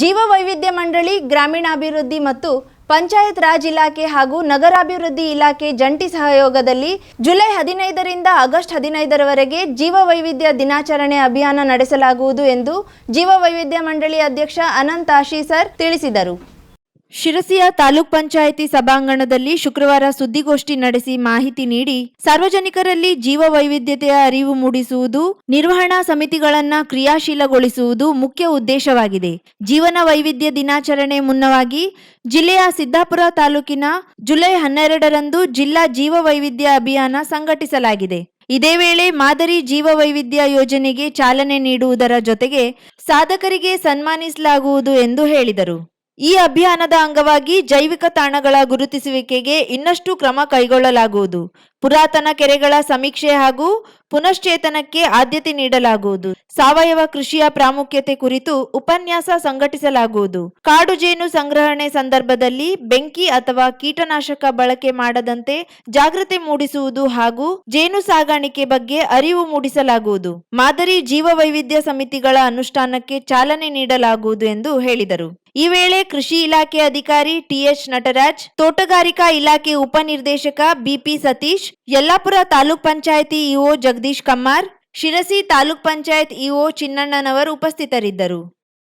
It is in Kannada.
ಜೀವ ವೈವಿಧ್ಯ ಮಂಡಳಿ, ಗ್ರಾಮೀಣಾಭಿವೃದ್ಧಿ ಮತ್ತು ಪಂಚಾಯತ್ ರಾಜ್ ಇಲಾಖೆ ಹಾಗೂ ನಗರಾಭಿವೃದ್ಧಿ ಇಲಾಖೆ ಜಂಟಿ ಸಹಯೋಗದಲ್ಲಿ ಜುಲೈ ಹದಿನೈದರಿಂದ ಆಗಸ್ಟ್ ಹದಿನೈದರವರೆಗೆ ಜೀವ ವೈವಿಧ್ಯ ದಿನಾಚರಣೆ ಅಭಿಯಾನ ನಡೆಸಲಾಗುವುದು ಎಂದು ಜೀವ ವೈವಿಧ್ಯ ಮಂಡಳಿ ಅಧ್ಯಕ್ಷ ಅನಂತ್ ಆಶೀಸರ್ ತಿಳಿಸಿದರು. ಶಿರಸಿಯ ತಾಲೂಕ್ ಪಂಚಾಯಿತಿ ಸಭಾಂಗಣದಲ್ಲಿ ಶುಕ್ರವಾರ ಸುದ್ದಿಗೋಷ್ಠಿ ನಡೆಸಿ ಮಾಹಿತಿ ನೀಡಿ ಸಾರ್ವಜನಿಕರಲ್ಲಿ ಜೀವ ವೈವಿಧ್ಯತೆಯ ಅರಿವು ಮೂಡಿಸುವುದು, ನಿರ್ವಹಣಾ ಸಮಿತಿಗಳನ್ನು ಕ್ರಿಯಾಶೀಲಗೊಳಿಸುವುದು ಮುಖ್ಯ ಉದ್ದೇಶವಾಗಿದೆ. ಜೀವನ ವೈವಿಧ್ಯ ದಿನಾಚರಣೆ ಮುನ್ನವಾಗಿ ಜಿಲ್ಲೆಯ ಸಿದ್ದಾಪುರ ತಾಲೂಕಿನ ಜುಲೈ ಹನ್ನೆರಡರಂದು ಜಿಲ್ಲಾ ಜೀವ ವೈವಿಧ್ಯ ಅಭಿಯಾನ ಸಂಘಟಿಸಲಾಗಿದೆ. ಇದೇ ವೇಳೆ ಮಾದರಿ ಜೀವ ವೈವಿಧ್ಯ ಯೋಜನೆಗೆ ಚಾಲನೆ ನೀಡುವುದರ ಜೊತೆಗೆ ಸಾಧಕರಿಗೆ ಸನ್ಮಾನಿಸಲಾಗುವುದು ಎಂದು ಹೇಳಿದರು. ಈ ಅಭಿಯಾನದ ಅಂಗವಾಗಿ ಜೈವಿಕ ತಾಣಗಳ ಗುರುತಿಸುವಿಕೆಗೆ ಇನ್ನಷ್ಟು ಕ್ರಮ ಕೈಗೊಳ್ಳಲಾಗುವುದು. ಪುರಾತನ ಕೆರೆಗಳ ಸಮೀಕ್ಷೆ ಹಾಗೂ ಪುನಶ್ಚೇತನಕ್ಕೆ ಆದ್ಯತೆ ನೀಡಲಾಗುವುದು. ಸಾವಯವ ಕೃಷಿಯ ಪ್ರಾಮುಖ್ಯತೆ ಕುರಿತು ಉಪನ್ಯಾಸ ಸಂಘಟಿಸಲಾಗುವುದು. ಕಾಡು ಜೇನು ಸಂಗ್ರಹಣೆ ಸಂದರ್ಭದಲ್ಲಿ ಬೆಂಕಿ ಅಥವಾ ಕೀಟನಾಶಕ ಬಳಕೆ ಮಾಡದಂತೆ ಜಾಗೃತಿ ಮೂಡಿಸುವುದು ಹಾಗೂ ಜೇನು ಸಾಗಾಣಿಕೆ ಬಗ್ಗೆ ಅರಿವು ಮೂಡಿಸಲಾಗುವುದು. ಮಾದರಿ ಜೀವ ವೈವಿಧ್ಯ ಸಮಿತಿಗಳ ಅನುಷ್ಠಾನಕ್ಕೆ ಚಾಲನೆ ನೀಡಲಾಗುವುದು ಎಂದು ಹೇಳಿದರು. ಈ ವೇಳೆ ಕೃಷಿ ಇಲಾಖೆ ಅಧಿಕಾರಿ ಟಿಎಚ್ ನಟರಾಜ್, ತೋಟಗಾರಿಕಾ ಇಲಾಖೆ ಉಪನಿರ್ದೇಶಕ B P Satish Yellapur taluk panchayat EO Jagadish Kammar Sirsi taluk panchayat EO ಚಿನ್ನಣ್ಣನವರು ಉಪಸ್ಥಿತರಿದ್ದರು.